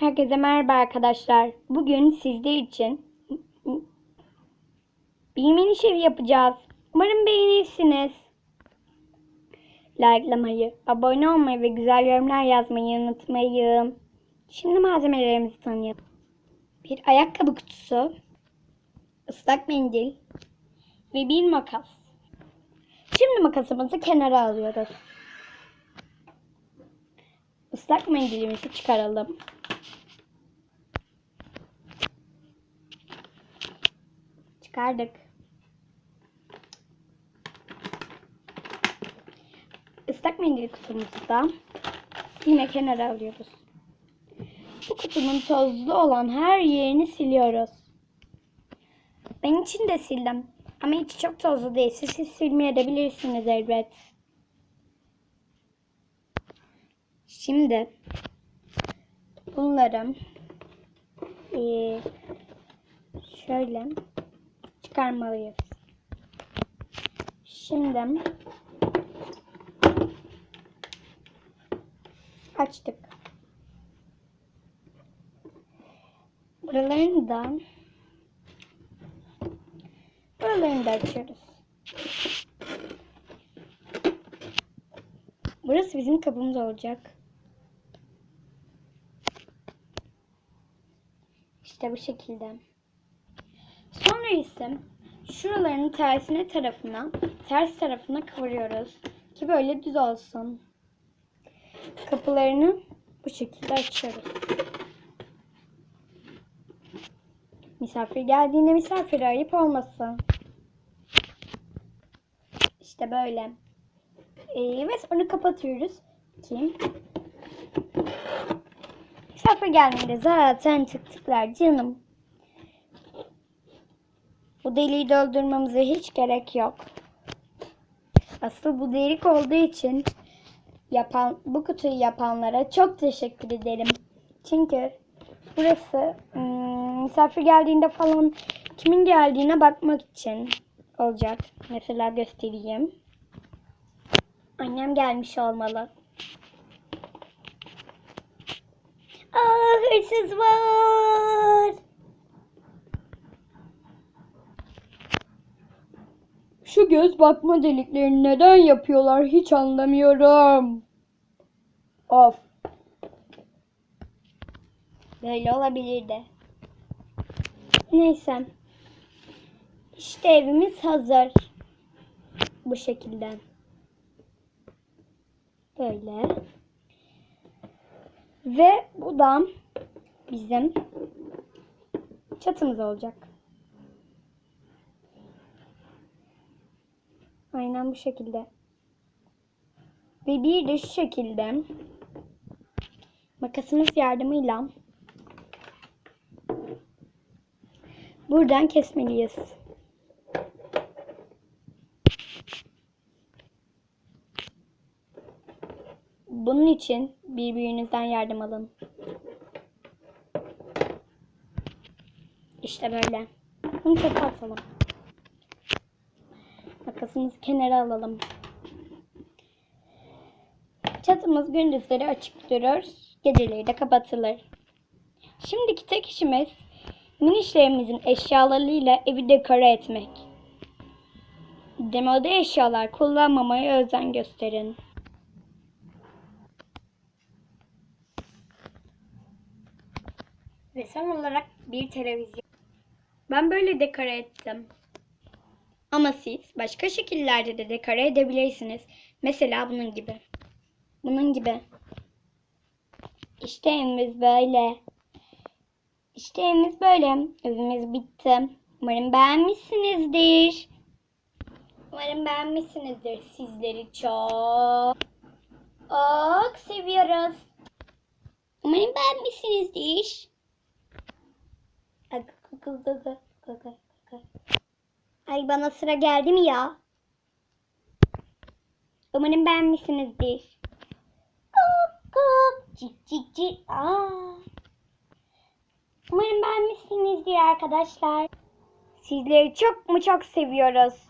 Herkese merhaba arkadaşlar. Bugün sizler için bir mini şev yapacağız. Umarım beğenirsiniz. Likelamayı, abone olmayı ve güzel yorumlar yazmayı unutmayın. Şimdi malzemelerimizi tanıyalım. Bir ayakkabı kutusu, ıslak mendil ve bir makas. Şimdi makasımızı kenara alıyoruz. Islak mendilimizi çıkaralım. Çıkardık. Islak mendil kutumuzu da yine kenara alıyoruz. Bu kutunun tozlu olan her yerini siliyoruz. Ben için de sildim. Ama içi çok tozlu değil. Siz, silmeyebilirsiniz elbet. Şimdi bunları eee, şöyle çıkarmalıyız. Şimdi açtık. Buralarını da buralarını da açıyoruz. Burası bizim kapımız olacak. İşte bu şekilde. Sonra ise şuraların tersine tarafına, ters tarafına kıvırıyoruz. Ki böyle düz olsun. Kapılarını bu şekilde açıyoruz. Misafir geldiğinde misafir ayıp olmasın. İşte böyle. Ee, ve sonra kapatıyoruz ki misafir geldiğinde zaten tık tıklar canım. Bu deliği doldurmamıza hiç gerek yok. Asıl bu delik olduğu için yapan bu kutuyu yapanlara çok teşekkür ederim. Çünkü burası hmm, misafir geldiğinde falan kimin geldiğine bakmak için olacak. Mesela göstereyim. Annem gelmiş olmalı. Aa hırsız var. Şu göz bakma deliklerini neden yapıyorlar hiç anlamıyorum. Of. Böyle olabilirdi. Neyse. İşte evimiz hazır. Bu şekilde. Böyle. Ve bu da bizim çatımız olacak. Aynen bu şekilde. Ve bir de şu şekilde makasımız yardımıyla buradan kesmeliyiz. Bunun için birbirinizden yardım alın. İşte böyle. Bunu çöpe atalım. Makasımızı kenara alalım. Çatımız gündüzleri açık durur, geceleri de kapatılır. Şimdiki tek işimiz minişlerimizin eşyalarıyla evi dekore etmek. Demode eşyalar kullanmamaya özen gösterin. Ve son olarak bir televizyon. Ben böyle dekore ettim. Ama siz başka şekillerde de dekore edebilirsiniz. Mesela bunun gibi. Bunun gibi. İşte evimiz böyle. İşte evimiz böyle. Evimiz bitti. Umarım beğenmişsinizdir. Umarım beğenmişsinizdir. Sizleri çok çok seviyoruz. Umarım beğenmişsinizdir. Ay, gı- gı- Bana sıra geldi mi ya? Umarım beğenmişsinizdir. Kuk kuk cik cik cik. Umarım beğenmişsinizdir arkadaşlar. Sizleri çok mu çok seviyoruz.